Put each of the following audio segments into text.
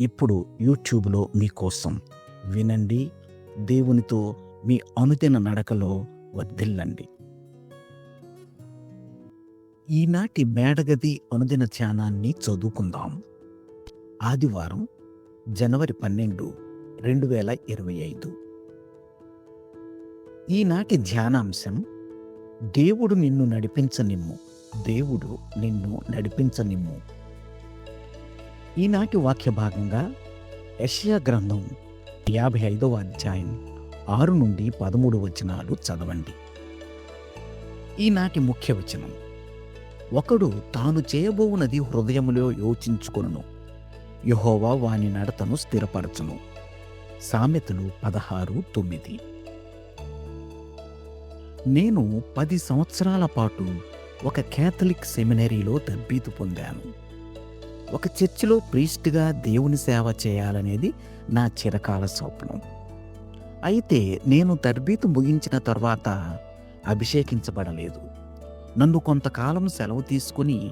ఇప్పుడు యూట్యూబ్లో మీకోసం. వినండి దేవునితో మీ అనుదిన నడకలో వర్ధిల్లండి. ఈనాటి మేడగది అనుదిన ధ్యానాన్ని చదువుకుందాం. ఆదివారం జనవరి పన్నెండు రెండు వేల ఇరవై ఐదు. ఈనాటి ధ్యానాంశం దేవుడు నిన్ను నడిపించనిమ్ము. దేవుడు నిన్ను నడిపించనిమ్ము. ఈనాటి వాక్య భాగంగా యెషయా గ్రంథం యాభై ఐదవ అధ్యాయం ఆరు నుండి పదమూడు వచనాలు చదవండి. ఈనాటి ముఖ్య వచనం. ఒకడు తాను చేయబోవునది హృదయములో యోచించుకొనును. యహోవా వాని నడతను స్థిరపరచును. సామెతలు పదహారు తొమ్మిది. నేను పది సంవత్సరాల పాటు ఒక కేథలిక్ సెమినరీలో తబ్బీతు పొందాను. ఒక చర్చిలో ప్రీస్ట్గా దేవుని సేవ చేయాలనేది నా చిరకాల స్వప్నం. అయితే నేను తర్బీతు ముగించిన తర్వాత అభిషేకించబడలేదు. నన్ను కొంతకాలం సెలవు తీసుకుని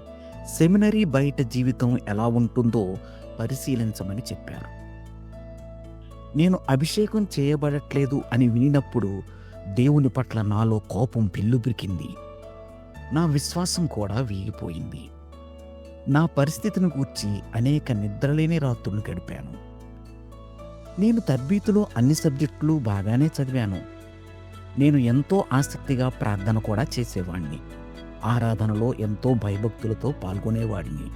సెమినరీ బయట జీవితం ఎలా ఉంటుందో పరిశీలించమని చెప్పారు నేను అభిషేకం చేయబడట్లేదు అని వినినప్పుడు దేవుని పట్ల నాలో కోపం పిల్లుబిరికింది నా విశ్వాసం కూడా వీగిపోయింది. నా పరిస్థితిని గూర్చి అనేక నిద్రలేని రాత్రులు గడిపాను. నేను తర్బీతులో అన్ని సబ్జెక్టులు బాగానే చదివాను. నేను ఎంతో ఆసక్తిగా ప్రార్థన కూడా చేసేవాడిని ఆరాధనలో ఎంతో భయభక్తులతో పాల్గొనేవాడిని.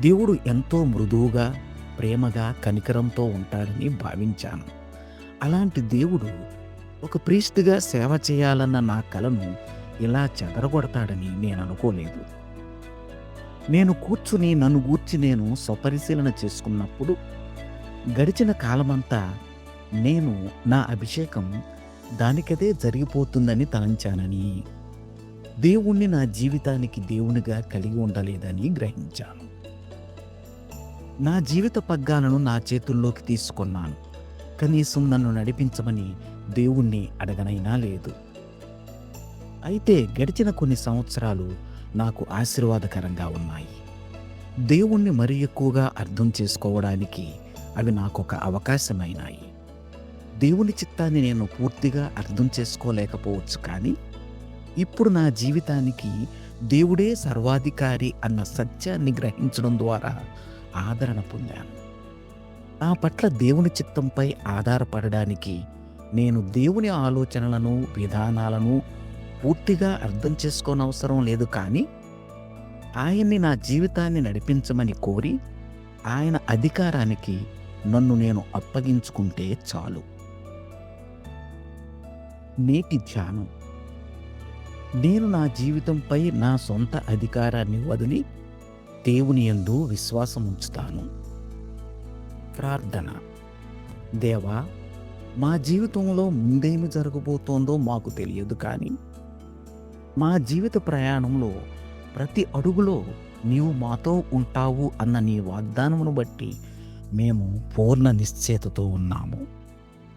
దేవుడు ఎంతో మృదువుగా ప్రేమగా కనికరంతో ఉంటాడని భావించాను. అలాంటి దేవుడు ఒక ప్రీస్ట్గా సేవ చేయాలన్న నా కలను ఇలా చెదరగొడతాడని నేను అనుకోలేదు నేను కూర్చుని నన్ను గూర్చి నేను స్వపరిశీలన చేసుకున్నప్పుడు గడిచిన కాలమంతా నేను నా అభిషేకం దానికదే జరిగిపోతుందని తలంచానని దేవుణ్ణి నా జీవితానికి దేవునిగా కలిగి ఉండలేదని గ్రహించాను. నా జీవిత పగ్గాలను నా చేతుల్లోకి తీసుకున్నాను. కనీసం నన్ను నడిపించమని దేవుణ్ణి అడగనైనా లేదు. అయితే గడిచిన కొన్ని సంవత్సరాలు నాకు ఆశీర్వాదకరంగా ఉన్నాయి. దేవుణ్ణి మరీ ఎక్కువగా అర్థం చేసుకోవడానికి అవి నాకు ఒక అవకాశమైనాయి. దేవుని చిత్తాన్ని నేను పూర్తిగా అర్థం చేసుకోలేకపోవచ్చు కానీ ఇప్పుడు నా జీవితానికి దేవుడే సర్వాధికారి అన్న సత్యాన్ని గ్రహించడం ద్వారా ఆదరణ పొందాను. నా పట్ల దేవుని చిత్తంపై ఆధారపడడానికి నేను దేవుని ఆలోచనలను విధానాలను పూర్తిగా అర్థం చేసుకోనవసరం లేదు కానీ ఆయన్ని నా జీవితాన్ని నడిపించమని కోరి ఆయన అధికారానికి నన్ను నేను అప్పగించుకుంటే చాలు. నేటి ధ్యానం. నేను నా జీవితంపై నా సొంత అధికారాన్ని వదిలి దేవుని యందు విశ్వాసం ఉంచుతాను. ప్రార్థన. దేవా మా జీవితంలో ముందేమి జరగబోతోందో మాకు తెలియదు కానీ మా జీవిత ప్రయాణంలో ప్రతి అడుగులో నీవు మాతో ఉంటావు అన్న నీ వాగ్దానమును బట్టి మేము పూర్ణ నిశ్చేతతో ఉన్నాము.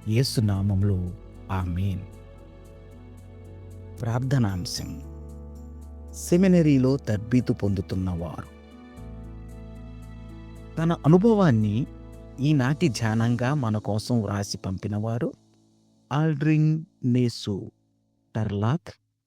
యేసునామంలో ఆమేన్. ప్రార్థనాంశం సెమినరీలో తర్బీతు పొందుతున్నవారు తన అనుభవాన్ని ఈనాటి ధ్యానంగా మన కోసం వ్రాసి పంపినవారు ఆల్డ్రింగ్ నేసు టర్లాక్